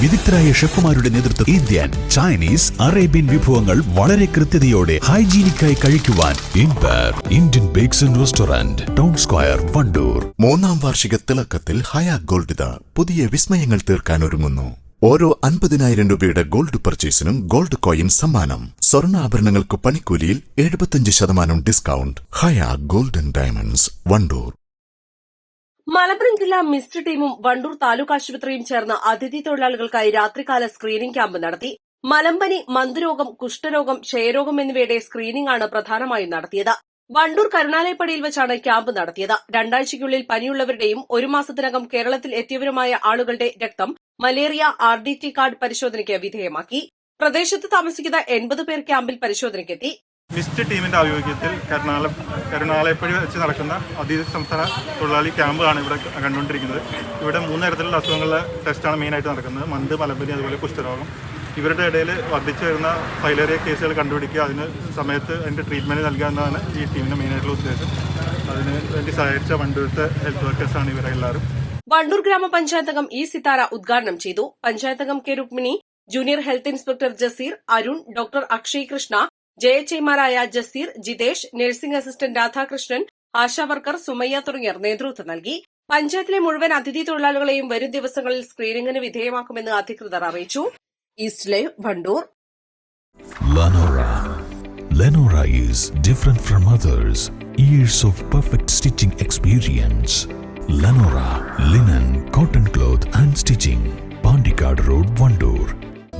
വിദഗ്ധരായ ഷെഫുമാരുടെ നേതൃത്വം Indian Chinese Arabian വിഭവങ്ങൾ വളരെ കൃത്യതയോടെ ഹൈജീനിക്കായി കഴിക്കുവാൻ Indian bakes and restaurant town square Vandoor. മൂന്നാം വാർഷിക തിളക്കത്തിൽ ഹയാ ഗോൾഡ് ഇതാ പുതിയ വിസ്മയങ്ങൾ തീർക്കാൻ ഒരുങ്ങുന്നു. ഓരോ അൻപതിനായിരം രൂപയുടെ ഗോൾഡ് പർച്ചേസിനും ഗോൾഡ് കോയിൻ സമ്മാനം. സ്വർണാഭരണങ്ങൾക്ക് പണിക്കൂലിയിൽ എഴുപത്തിയഞ്ച് ശതമാനം ഡിസ്കൗണ്ട്. ഹയാ ഗോൾഡൻ ഡയമണ്ട്സ് വണ്ടൂർ. മലപ്പുറം ജില്ലാ മിസ്റ്റ് ടീമും വണ്ടൂർ താലൂക്ക് ആശുപത്രിയും ചേർന്ന് അതിഥി തൊഴിലാളികൾക്കായി രാത്രികാല സ്ക്രീനിംഗ് ക്യാമ്പ് നടത്തി. മലമ്പനി മന്ദരോഗം കുഷ്ഠരോഗം ക്ഷയരോഗം എന്നിവയുടെ സ്ക്രീനിംഗ് ആണ് പ്രധാനമായും നടത്തിയത്. വണ്ടൂർ കരുണാലയപ്പടിയിൽ വെച്ചാണ് ക്യാമ്പ് നടത്തിയത്. രണ്ടാഴ്ചയ്ക്കുള്ളിൽ പനിയുള്ളവരുടെയും ഒരു മാസത്തിനകം കേരളത്തിൽ എത്തിയവരുമായ ആളുകളുടെ രക്തം malaria R D T card പരിശോധനയ്ക്ക് വിധേയമാക്കി. പ്രദേശത്ത് താമസിക്കുന്ന എൺപത് പേർ ക്യാമ്പിൽ പരിശോധനയ്ക്കെത്തി. മിസ്റ്റ് ടീമിന്റെ ആഭിമുഖ്യത്തിൽ കരുണാല കരുണാലയപ്പഴി വെച്ച് നടക്കുന്ന അതീത സംസ്ഥാന തൊഴിലാളി ക്യാമ്പാണ് ഇവിടെ കണ്ടുകൊണ്ടിരിക്കുന്നത്. ഇവിടെ മൂന്ന് തരത്തിലുള്ള അസുഖങ്ങളുടെ ടെസ്റ്റാണ് മെയിനായിട്ട് നടക്കുന്നത്. മന്ത് മലമ്പനി അതുപോലെ കുഷ്ഠരോഗം. ഇവരുടെ ഇടയിൽ വർദ്ധിച്ചു വരുന്ന ഫൈലേറിയ കേസുകൾ കണ്ടുപിടിക്കുക അതിന് സമയത്ത് അതിന്റെ ട്രീറ്റ്മെന്റ് നൽകുക എന്നതാണ് ഈ ടീമിന്റെ മെയിനായിട്ടുള്ള ഉദ്ദേശം. അതിന് വേണ്ടി സഹായിച്ച വണ്ടൂരത്തെ ഹെൽത്ത് വർക്കേഴ്സാണ് ഇവരെല്ലാവരും വണ്ടൂർ ഗ്രാമപഞ്ചായത്തകം ഇ സിത്താര ഉദ്ഘാടനം ചെയ്തു. പഞ്ചായത്തകം K Rukmini junior health inspector Jaseer Arun doctor Akshay Krishna ജയച്ചൈമാരായ Jaseer Jithesh nursing assistant Radhakrishnan ASHA worker Sumayya തുടങ്ങിയവർ നേതൃത്വം നൽകി പഞ്ചായത്തിലെ മുഴുവൻ അതിഥി തൊഴിലാളികളെയും വരും ദിവസങ്ങളിൽ സ്ക്രീനിംഗിന് വിധേയമാക്കുമെന്ന് അധികൃതർ അറിയിച്ചു east live Vandoor Lenora. Lenora is different from others. Years of perfect stitching experience. Lenora linen, cotton cloth and stitching.